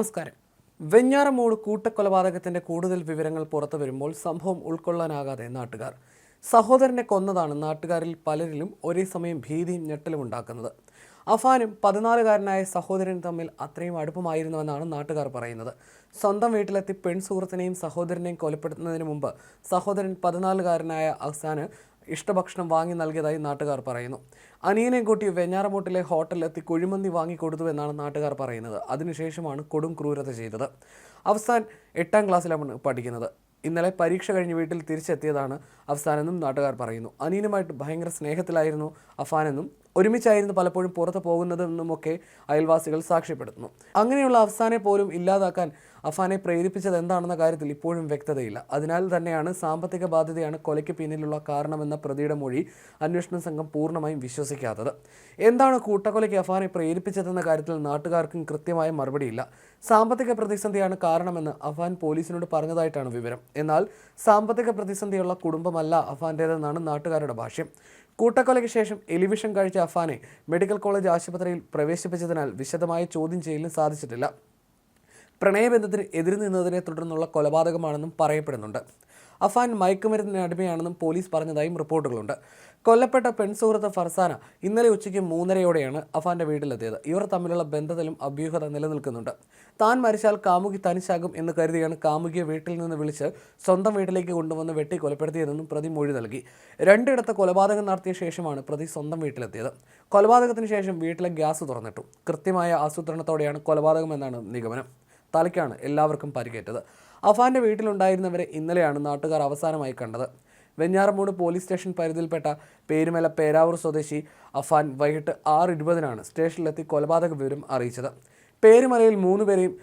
നമസ്കാരം. വെഞ്ഞാറമൂട് കൂട്ടക്കൊലപാതകത്തിന്റെ കൂടുതൽ വിവരങ്ങൾ പുറത്തു വരുമ്പോൾ സംഭവം ഉൾക്കൊള്ളാനാകാതെ നാട്ടുകാർ. സഹോദരനെ കൊന്നതാണ് നാട്ടുകാരിൽ പലരിലും ഒരേ സമയം ഭീതിയും ഞെട്ടലും ഉണ്ടാക്കുന്നത്. അഫാനും പതിനാലുകാരനായ സഹോദരൻ തമ്മിൽ അത്രയും അടുപ്പമായിരുന്നുവെന്നാണ് നാട്ടുകാർ പറയുന്നത്. സ്വന്തം വീട്ടിലെത്തി പെൺസുഹൃത്തിനെയും സഹോദരനെയും കൊലപ്പെടുത്തുന്നതിന് മുമ്പ് സഹോദരൻ പതിനാലുകാരനായ അഫ്സാന് ഇഷ്ടഭക്ഷണം വാങ്ങി നൽകിയതായി നാട്ടുകാർ പറയുന്നു. അനിയനെ കൂട്ടി വെഞ്ഞാറമൂട്ടിലെ ഹോട്ടലിലെത്തി കുഴിമന്തി വാങ്ങിക്കൊടുത്തു എന്നാണ് നാട്ടുകാർ പറയുന്നത്. അതിനുശേഷമാണ് കൊടും ക്രൂരത ചെയ്തത്. അവസാൻ എട്ടാം ക്ലാസ്സിലാണ് പഠിക്കുന്നത്. ഇന്നലെ പരീക്ഷ കഴിഞ്ഞ് വീട്ടിൽ തിരിച്ചെത്തിയതാണ് അഫ്സാനെന്നും നാട്ടുകാർ പറയുന്നു. അനീനുമായിട്ട് ഭയങ്കര സ്നേഹത്തിലായിരുന്നു അഫാനെന്നും ഒരുമിച്ചായിരുന്നു പലപ്പോഴും പുറത്ത് പോകുന്നതെന്നുമൊക്കെ അയൽവാസികൾ സാക്ഷ്യപ്പെടുത്തുന്നു. അങ്ങനെയുള്ള അഫ്സാനെ പോലും ഇല്ലാതാക്കാൻ അഫാനെ പ്രേരിപ്പിച്ചത് എന്താണെന്ന കാര്യത്തിൽ ഇപ്പോഴും വ്യക്തതയില്ല. അതിനാൽ തന്നെയാണ് സാമ്പത്തിക ബാധ്യതയാണ് കൊലയ്ക്ക് പിന്നിലുള്ള കാരണമെന്ന പ്രതിയുടെ മൊഴി അന്വേഷണ സംഘം പൂർണമായും വിശ്വസിക്കാത്തത്. എന്താണ് കൂട്ടക്കൊലയ്ക്ക് അഫാനെ പ്രേരിപ്പിച്ചതെന്ന കാര്യത്തിൽ നാട്ടുകാർക്കും കൃത്യമായ മറുപടിയില്ല. സാമ്പത്തിക പ്രതിസന്ധിയാണ് കാരണമെന്ന് അഫാൻ പോലീസിനോട് പറഞ്ഞതായിട്ടാണ് വിവരം. എന്നാൽ സാമ്പത്തിക പ്രതിസന്ധിയുള്ള കുടുംബമല്ല അഫാന്റേതെന്നാണ് നാട്ടുകാരുടെ ഭാഷ്യം. കൂട്ടക്കൊലയ്ക്ക് ശേഷം എലിവിഷൻ കഴിച്ച അഫാനെ മെഡിക്കൽ കോളേജ് ആശുപത്രിയിൽ പ്രവേശിപ്പിച്ചതിനാൽ വിശദമായ ചോദ്യം ചെയ്യലും സാധിച്ചിട്ടില്ല. പ്രണയബന്ധത്തിന് എതിര് നിന്നതിനെ തുടർന്നുള്ള കൊലപാതകമാണെന്നും പറയപ്പെടുന്നുണ്ട്. അഫാൻ മയക്കുമരുന്നിന് അടിമയാണെന്നും പോലീസ് പറഞ്ഞതായും റിപ്പോർട്ടുകളുണ്ട്. കൊല്ലപ്പെട്ട പെൺസുഹൃത്ത് ഫർസാന ഇന്നലെ ഉച്ചയ്ക്ക് മൂന്നരയോടെയാണ് അഫാന്റെ വീട്ടിലെത്തിയത്. ഇവർ തമ്മിലുള്ള ബന്ധത്തിലും അഭ്യൂഹത നിലനിൽക്കുന്നുണ്ട്. താൻ മരിച്ചാൽ കാമുകി തനിച്ചാകും എന്ന് കരുതിയാണ് കാമുകിയെ വീട്ടിൽ നിന്ന് വിളിച്ച് സ്വന്തം വീട്ടിലേക്ക് കൊണ്ടുവന്ന് വെട്ടി കൊലപ്പെടുത്തിയതെന്നും പ്രതി മൊഴി നൽകി. രണ്ടിടത്ത് കൊലപാതകം നടത്തിയ ശേഷമാണ് പ്രതി സ്വന്തം വീട്ടിലെത്തിയത്. കൊലപാതകത്തിന് ശേഷം വീട്ടിലെ ഗ്യാസ് തുറന്നിട്ടു. കൃത്യമായ ആസൂത്രണത്തോടെയാണ് കൊലപാതകമെന്നാണ് നിഗമനം. തലയ്ക്കാണ് എല്ലാവർക്കും പരിക്കേറ്റത്. അഫാന്റെ വീട്ടിലുണ്ടായിരുന്നവരെ ഇന്നലെയാണ് നാട്ടുകാർ അവസാനമായി കണ്ടത്. വെഞ്ഞാറമൂട് പോലീസ് സ്റ്റേഷൻ പരിധിയിൽപ്പെട്ട പേരുമല പേരാവൂർ സ്വദേശി അഫാൻ വൈകിട്ട് ആറ് ഇരുപതിനാണ് സ്റ്റേഷനിലെത്തി കൊലപാതക വിവരം അറിയിച്ചത്. പേരുമലയിൽ മൂന്ന് പേരെയും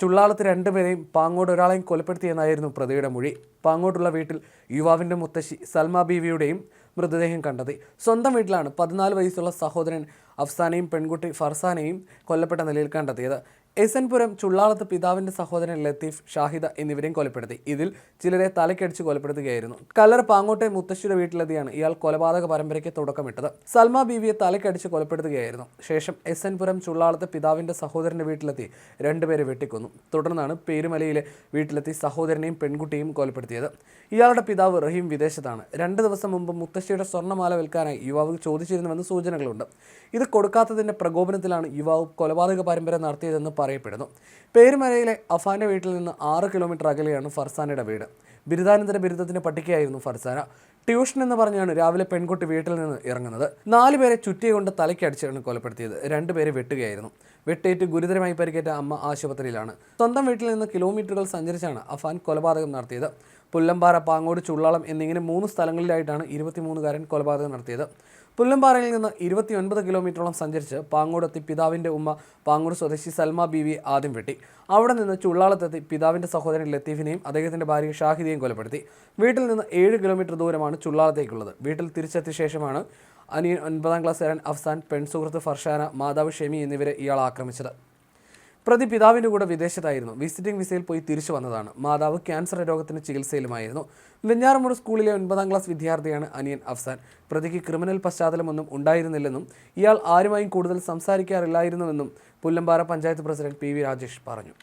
ചുള്ളാളത്ത് രണ്ടുപേരെയും പാങ്ങോട് ഒരാളെയും കൊലപ്പെടുത്തിയെന്നായിരുന്നു പ്രതിയുടെ മൊഴി. പാങ്ങോട്ടുള്ള വീട്ടിൽ യുവാവിന്റെ മുത്തശ്ശി സൽമ ബീവിയുടെയും മൃതദേഹം കണ്ടെത്തി. സ്വന്തം വീട്ടിലാണ് പതിനാല് വയസ്സുള്ള സഹോദരൻ അഫ്സാനെയും പെൺകുട്ടി ഫർസാനെയും കൊല്ലപ്പെട്ട നിലയിൽ കണ്ടെത്തിയത്. എസ് എൻ പുരം ചുള്ളാളത്ത് പിതാവിന്റെ സഹോദരൻ ലത്തീഫ് ഷാഹിദ എന്നിവരെയും കൊലപ്പെടുത്തി. ഇതിൽ ചിലരെ തലക്കടിച്ച് കൊലപ്പെടുത്തുകയായിരുന്നു. കല്ലറ പാങ്ങോട്ടെ മുത്തശ്ശിയുടെ വീട്ടിലെത്തിയാണ് ഇയാൾ കൊലപാതക പരമ്പരയ്ക്ക് തുടക്കമിട്ടത്. സൽമ ബീവിയെ തലക്കടിച്ച് കൊലപ്പെടുത്തുകയായിരുന്നു. ശേഷം എസ് എൻ പുരം ചുള്ളാളത്ത് പിതാവിന്റെ സഹോദരന്റെ വീട്ടിലെത്തി രണ്ടുപേരെ വെട്ടിക്കൊന്നു. തുടർന്നാണ് പേരുമലയിലെ വീട്ടിലെത്തി സഹോദരനെയും പെൺകുട്ടിയും കൊലപ്പെടുത്തിയത്. ഇയാളുടെ പിതാവ് റഹീം വിദേശത്താണ്. രണ്ട് ദിവസം മുമ്പ് മുത്തശ്ശിയുടെ സ്വർണമാല വിൽക്കാനായി യുവാവ് ചോദിച്ചിരുന്നുവെന്ന് സൂചനകളുണ്ട്. ഇത് കൊടുക്കാത്തതിന്റെ പ്രകോപനത്തിലാണ് യുവാവ് കൊലപാതക പരമ്പര നടത്തിയതെന്ന് പറയപ്പെടുന്നു. പേരുമലയിലെ അഫാന്റെ വീട്ടിൽ നിന്ന് ആറ് കിലോമീറ്റർ അകലെയാണ് ഫർസാനയുടെ വീട്. ബിരുദാനന്തര ബിരുദത്തിന് പട്ടികയായിരുന്നു ഫർസാന. ട്യൂഷൻ എന്ന് പറഞ്ഞാണ് രാവിലെ പെൺകുട്ടി വീട്ടിൽ നിന്ന് ഇറങ്ങുന്നത്. നാല് പേരെ ചുറ്റിയ കൊണ്ട് തലയ്ക്കടിച്ചാണ് കൊലപ്പെടുത്തിയത്. രണ്ടുപേരെ വെട്ടുകയായിരുന്നു. വെട്ടേറ്റ് ഗുരുതരമായി പരിക്കേറ്റ അമ്മ ആശുപത്രിയിലാണ്. സ്വന്തം വീട്ടിൽ നിന്ന് കിലോമീറ്ററുകൾ സഞ്ചരിച്ചാണ് അഫാൻ കൊലപാതകം നടത്തിയത്. പുല്ലമ്പാറ പാങ്ങോട് ചുള്ളാളം എന്നിങ്ങനെ മൂന്ന് സ്ഥലങ്ങളിലായിട്ടാണ് ഇരുപത്തിമൂന്നുകാരൻ കൊലപാതകം നടത്തിയത്. പുല്ലമ്പാറയിൽ നിന്ന് ഇരുപത്തിയൊൻപത് കിലോമീറ്ററോളം സഞ്ചരിച്ച് പാങ്ങോടെത്തി പിതാവിന്റെ ഉമ്മ പാങ്ങോട് സ്വദേശി സൽമ ബീവി ആദ്യം വെട്ടി. അവിടെ നിന്ന് ചുള്ളാളത്തെത്തി പിതാവിന്റെ സഹോദരൻ ലത്തീഫിനെയും അദ്ദേഹത്തിന്റെ ഭാര്യ ഷാഹിദിയെയും കൊലപ്പെടുത്തി. വീട്ടിൽ നിന്ന് ഏഴ് കിലോമീറ്റർ ദൂരമാണ് ചുള്ളാളത്തേക്കുള്ളത്. വീട്ടിൽ തിരിച്ചെത്തിയ ശേഷമാണ് അനിയൻ ഒൻപതാം ക്ലാസ്സുകാരൻ അഫ്സാൻ പെൺസുഹൃത്ത് ഫർഷാന മാതാവ് ഷെമി എന്നിവരെ ഇയാൾ ആക്രമിച്ചത്. പ്രതി പിതാവിന്റെ കൂടെ വിദേശത്തായിരുന്നു. വിസിറ്റിംഗ് വിസയിൽ പോയി തിരിച്ചു വന്നതാണ്. മാതാവ് ക്യാൻസർ രോഗത്തിന് ചികിത്സയിലുമായിരുന്നു. വെഞ്ഞാറമൂട് സ്കൂളിലെ ഒൻപതാം ക്ലാസ് വിദ്യാർത്ഥിയാണ് അനിയൻ അഫ്സാൻ. പ്രതിക്ക് ക്രിമിനൽ പശ്ചാത്തലമൊന്നും ഉണ്ടായിരുന്നില്ലെന്നും ഇയാൾ ആരുമായും കൂടുതൽ സംസാരിക്കാറില്ലായിരുന്നുവെന്നും Pullampara panchayat president P V Rajesh പറഞ്ഞു.